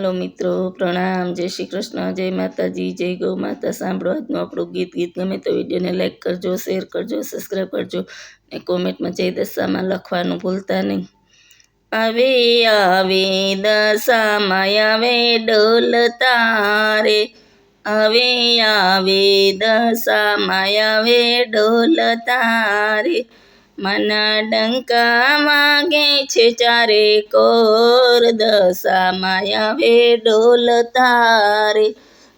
હાલો મિત્રો, પ્રણામ, જય શ્રી કૃષ્ણ, જય માતાજી, જય ગૌ માતા. સાંભળો આજનું આપણું ગીત. ગીત ગમે તો વિડીયોને લાઈક કરજો શેર કરજો સબસ્ક્રાઈબ કરજો ને કોમેન્ટમાં જય દશામાં લખવાનું ભૂલતા નહીં. આવે આવે, દશામાં આવે ડોલ તારે. આવે આવે, દશામાં આવે ડોલ તારે. મના ડંકા માગે છે ચારે કોર દશા માયા વે ડોલ તારે.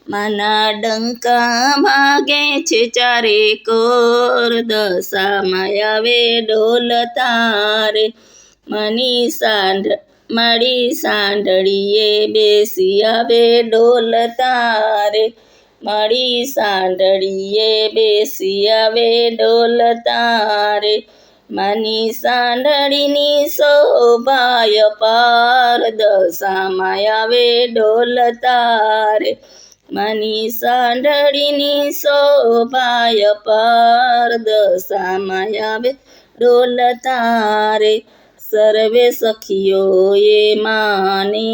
મના ડંકા માગે છે ચારે કોર દશા માયા વે ડોલ તારે. મની સાંઢ મારી સાંઢળીએ બેસી આવે ડોલ તારે. મારી સાંઢળીએ બેસી આવે ડોલ તારે. માની સાંડળીની શોભાય પાર દશામાં આવે ડોલતારે માની સાંઢળીની શોભાય પાર દશામાં આવે ડોલતારે સર્વે સખીઓએ માને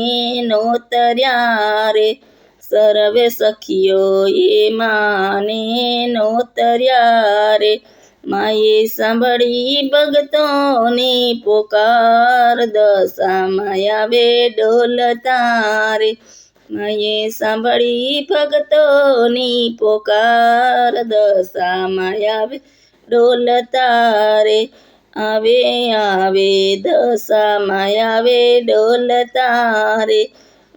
નોતર્યા રે સર્વે સખીઓએ માને નોતર્યા રે માએ સાંભળી ભગતોની પોકાર દશામાં આવે ડોલ તારે. માએ સાંભળી ભગતોની પોકાર દશામાં આવે ડોલ તારે. આવે આવે દશામાં આવે ડોલ તારે.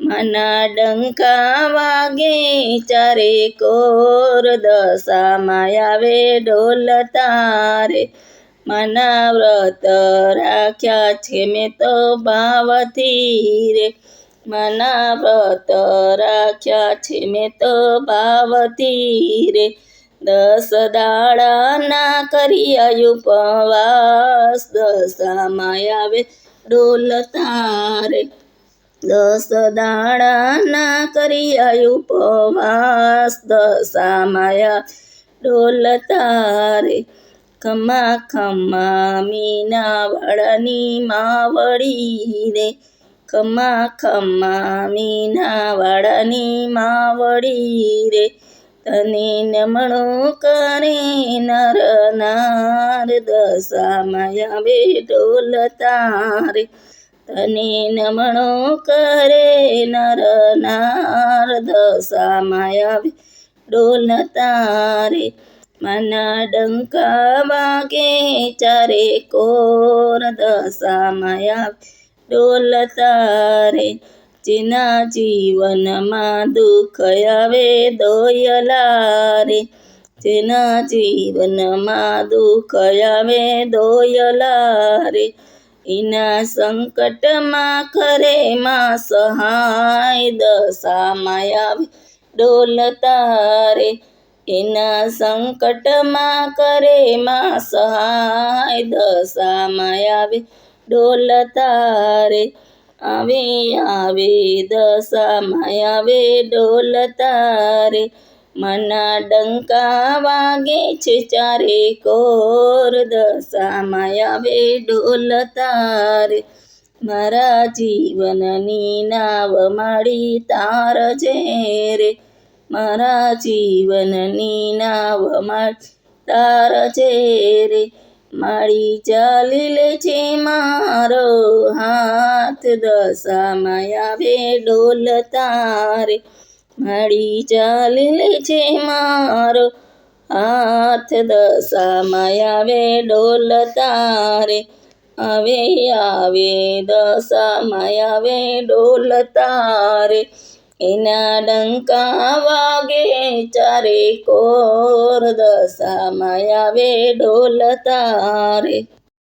મના ડંકા વાગે ચારે કોર દશામાં આવે ડોલ તારે. મના વ્રત રાખ્યા છે મેં તો ભાવથી રે. મના વ્રત રાખ્યા છે મેં તો ભાવથી રે. દસ દાડાના કરી ઉપવાસ, દશામાં આવે ડોલ તારે. દસ દાણાના કરી ઉપવાસ. દશામાં ડોલ તારે. ખમા ખમા મીના વાળાની માવડી રે ખમા ખમા મીના વાળાની માવડી રે તને નમણું કરે નર નાર. દશામાં બે ડોલ તારે. તને નમણો કરે નર નાર દશામાં આવે ડોલ તારે. મના ડંકા વાગે ચારે કોર દશામાં આવે ડોલ તારે. જેના જીવનમાં દુઃખ આવે દોયલા રે જેના જીવનમાં દુઃખ આવે દોયલા રે એના સંકટમાં ખરે માં સહાય દશામાં આવે ડોલ તારે. એના સંકટમાં કરે માં સહાય દશામાં આવે ડોલ તારે. આવે આવે દશામાં આવે ડોલ તારે. મના ડંકા વાગે છે ચારે કોર દશામાં આવે ડોલતાર મારા જીવનની નાવ માડી તાર છે મારા જીવનની નાવ માડી તાર છે રે. મારી ચાલી લે છે મારો હાથ દશામાં આવે ડોલ મારી ચાલી છે મારો. હાથ દશામાં આવે ડોલ તારે. આવે આવે, દશામાં આવે ડોલ તારે. એના ડંકા વાગે ચારે કોર. દશામાં આવે ડોલ તારે.